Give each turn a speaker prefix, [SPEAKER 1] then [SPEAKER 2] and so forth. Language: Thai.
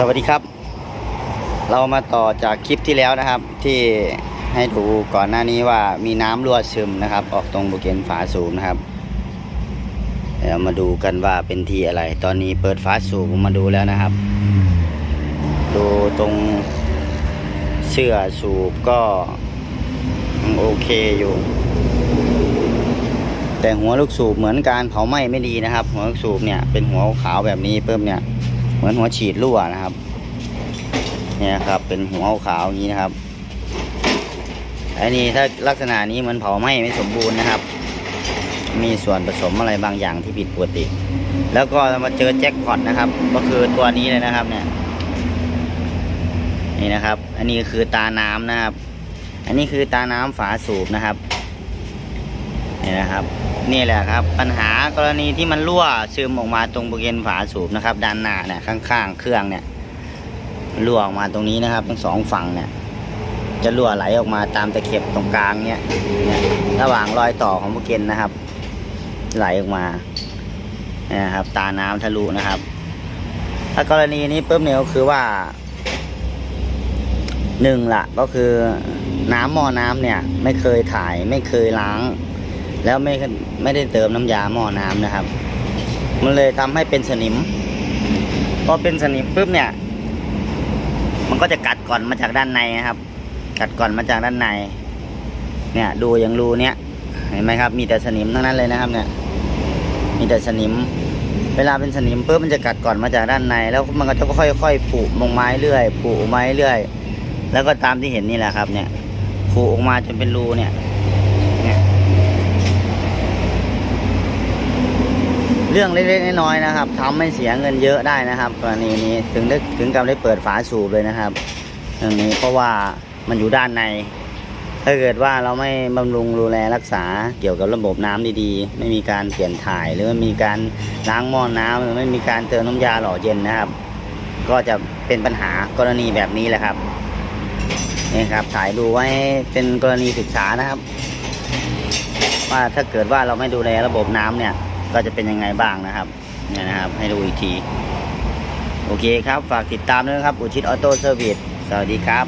[SPEAKER 1] สวัสดีครับ เรามาต่อจากคลิปที่แล้วนะครับ ที่ให้ดูก่อนหน้านี้ว่ามีน้ำรั่วซึมนะครับ ออกตรงบริเวณฝาสูบนะครับเดี๋ยวมาดูกันว่าเป็นที่อะไร ตอนนี้เปิดฝาสูบมาดูแล้วนะครับ ดูตรงเสื้อสูบก็ยังโอเคอยู่ แต่หัวลูกสูบเหมือนการเผาไหม้ไม่ดีนะครับ หัวลูกสูบเนี่ยเป็นหัวขาวแบบนี้เพิ่มเนี่ย เหมือนหัวฉีดรั่วนะครับ เนี่ยครับ เป็นหัวขาวอย่างนี้นะครับอันนี้ถ้าลักษณะนี้เหมือนเผาไหม้ไม่สมบูรณ์นะครับ มีส่วนผสมอะไรบางอย่างที่ผิดปกติ แล้วก็มาเจอแจ็คพอตนะครับ ก็คือตัวนี้เลยนะครับ เนี่ย นี่นะครับ อันนี้คือตาน้ำนะครับ อันนี้คือตาน้ำฝาสูบนะครับ นี่นะครับ นี่แหละครับ ปัญหากรณีที่มันรั่วซึมออกมาตรงบริเวณฝาสูบนะครับ ด้านหน้าเนี่ยข้างๆ เครื่องเนี่ยรั่วออกมาตรงนี้นะครับ ทั้งสองฝั่งเนี่ยจะรั่วไหลออกมาตามตะเข็บตรงกลางเนี่ยระหว่างรอยต่อของบริเวณนะครับ ไหลออกมาเนี่ยนะครับ ตาน้ำทะลุนะครับ ถ้ากรณีนี้ปุ๊บเนี่ยก็คือว่าหนึ่งละก็คือน้ำหม้อน้ำเนี่ย ไม่เคยถ่ายไม่เคยล้าง แล้วไม่ไม่ได้เติมน้ำยาหม้อน้ำนะครับ มันเลยทำให้เป็นสนิมพอเป็นสนิมปุ๊บเนี่ย มันก็จะกัดก่อนมาจากด้านในนะครับ กัดก่อนมาจากด้านใน เนี่ยดูอย่างรูเนี้ยเห็นไหมครับ มีแต่สนิมทั้งนั้นเลยนะครับ เนี่ย มีแต่สนิม เวลาเป็นสนิมปุ๊บมันจะกัดก่อนมาจากด้านใน แล้วมันก็จะค่อยๆผุลงไม้เรื่อยผุไม้เรื่อย แล้วก็ตามที่เห็นนี่แหละครับ เนี่ยผุออกมาจนเป็นรูเนี่ยเนี่ย รื่องเล็กๆน้อยๆนะครับทำให้เสียเงินเยอะได้นะครับกรณีนี้ถึงได้ถึงกับได้เปิดฝาสูบเลยนะครับเรื่องนี้เพราะว่ามันอยู่ด้านใน ถ้าเกิดว่าเราไม่บำรุงดูแลรักษาเกี่ยวกับระบบน้ำดีๆ ไม่มีการเปลี่ยนถ่าย หรือไม่มีการล้างหม้อน้ำหรือไม่มีการเติมน้ำยาหล่อเย็นนะครับ ก็จะเป็นปัญหากรณีแบบนี้แหละครับนี่ครับถ่ายดูไว้เป็นกรณีศึกษานะครับ ว่าถ้าเกิดว่าเราไม่ดูแลระบบน้ำเนี่ย ก็จะเป็นยังไงบ้างนะครับเนี่ยนะครับ ให้ดูอีกที โอเคครับ ฝากติดตามด้วยครับ อุชิตออโต้เซอร์วิสสวัสดีครับ